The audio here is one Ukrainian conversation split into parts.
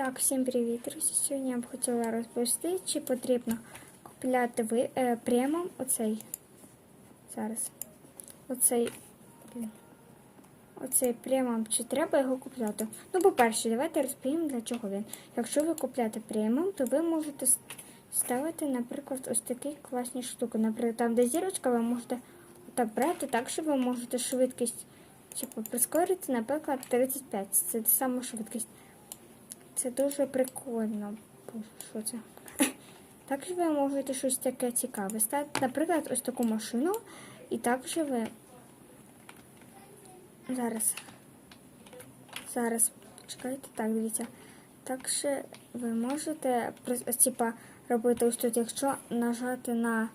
Так, всім привіт, друзі. Сьогодні я б хотіла розповісти, чи потрібно купляти ви е, премом оцей. Зараз. Оцей. Оцей премом, чи треба його купляти? Ну, по-перше, давайте розповім, для чого він. Якщо ви купляєте премом, то ви можете ставити, наприклад, ось такі класні штуки. Наприклад, там, де зірочка, ви можете так брати, так, що ви можете швидкість типу, прискорити, наприклад, 35. Це саме швидкість. Це дуже прикольно. Що це? Також ви можете щось таке цікаве стати. Наприклад, ось таку машину. І також ви. Зараз. Зараз. Чекайте, так, дивіться. Також ви можете типа, робити ось тут, якщо нажати на,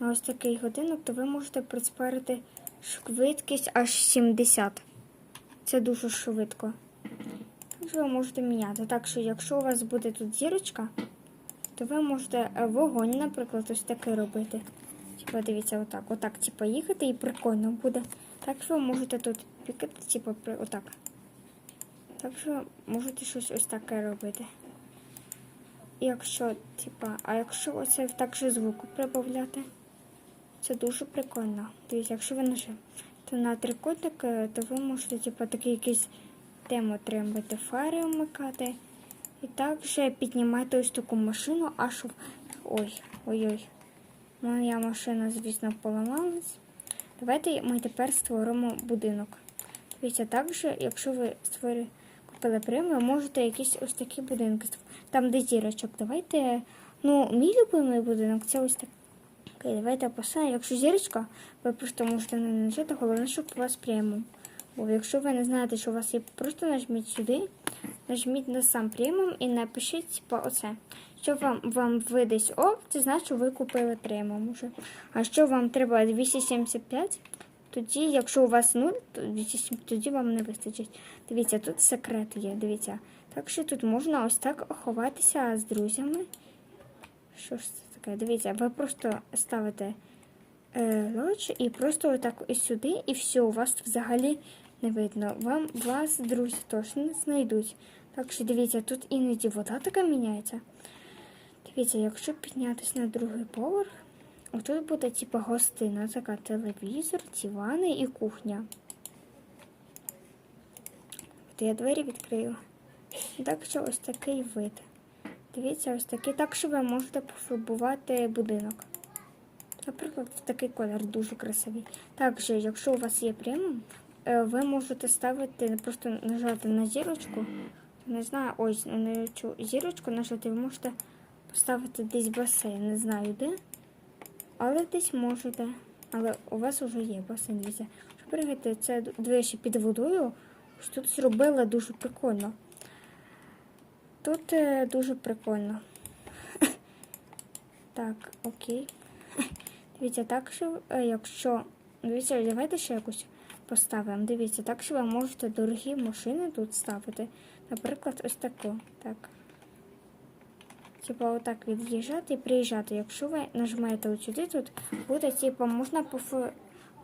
ось такий годинник, то ви можете прискорити швидкість аж 70. Це дуже швидко. Також ви можете міняти. Так що, якщо у вас буде тут зірочка, то ви можете е, вогонь, наприклад, ось такий робити. Типа, дивіться, отак. Отак, типа, їхати і прикольно буде. Так що ви можете тут пікати, типа, отак. Так що можете щось ось таке робити. Якщо, типа, а якщо оце також звуку прибавляти, це дуже прикольно. Дивіться, якщо ви нажимаєте на трикутник, е, то ви можете, типа, такий якийсь тему отримати фари вмикати. І також піднімати ось таку машину, аж ой, ой-ой. Моя машина, звісно, поламалась. Давайте ми тепер створимо будинок. Дивіться, також, якщо ви створили купили прем, ви можете якісь ось такі будинки. Там, де зірочок. Давайте. Ну, мій любимий будинок це ось. Окей, давайте поставимо. Якщо зірочка, ви просто можете не нажати, головне, щоб у вас преміум. Бо якщо ви не знаєте, що у вас є, просто нажміть сюди, нажміть на сам преміум і напишіть типа, оце. Що вам, вам видасть ОП, це значить, що ви купили преміум уже. А що вам треба 275, тоді, якщо у вас 0, то 270, тоді вам не вистачить. Дивіться, тут секрет є, дивіться. Так що тут можна ось так ховатися з друзями. Що ж це таке? Дивіться, ви просто ставите е, лоч і просто отак ось сюди, і все, у вас взагалі не видно. Вам вас друзі точно не знайдуть. Так що дивіться, тут іноді вода така міняється. Дивіться, якщо піднятися на другий поверх, отут буде типу гостина, така телевізор, дивани і кухня. От я двері відкрию. Так що ось такий вид. Дивіться, ось такий. Так що ви можете пофарбувати будинок. Наприклад, в такий колір дуже красивий. Також, якщо у вас є преміум, ви можете ставити, просто нажати на зірочку. Не знаю, ось на цю зірочку нажати, ви можете поставити десь басейн, не знаю де. Але десь можете. Але у вас вже є басейн. Дивіться. Щоб пригати, це двічі під водою. Ось тут зробила дуже прикольно. Тут е, дуже прикольно. Так, окей. Дивіться, так що, е, якщо. Дивіться, давайте ще якусь поставимо. Дивіться, так що ви можете дорогі машини тут ставити. Наприклад, ось таку. Так. Типа отак від'їжджати і приїжджати. Якщо ви нажмете от сюди, тут буде, типу, можна пофо...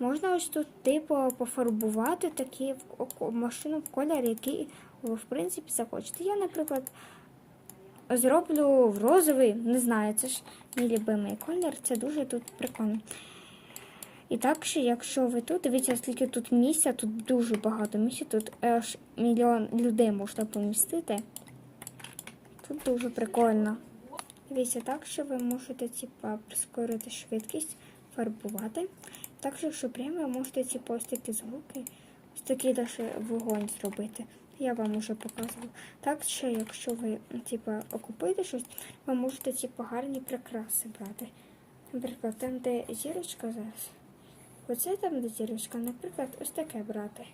можна ось тут, типу, пофарбувати такі машину в колір, який ви, в принципі, захочете. Я, наприклад, зроблю в розовий, не знаю, це ж мій любимий колір, це дуже тут прикольно. І так ще, якщо ви тут, дивіться, скільки тут місця, тут дуже багато місця, тут аж мільйон людей можна помістити. Тут дуже прикольно. Дивіться, так що ви можете типа, прискорити швидкість, фарбувати. Також, якщо прямо, ви можете типу, ось звуки, ось такий даже вогонь зробити. Я вам уже показувала. Так що, якщо ви типа, окупуєте щось, ви можете типу, гарні прикраси брати. Наприклад, там, де зірочка зараз. Оце там, зірочка, наприклад, ось таке брати.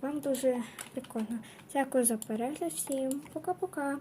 Вам дуже прикольно. Дякую за перегляд всім. Пока-пока.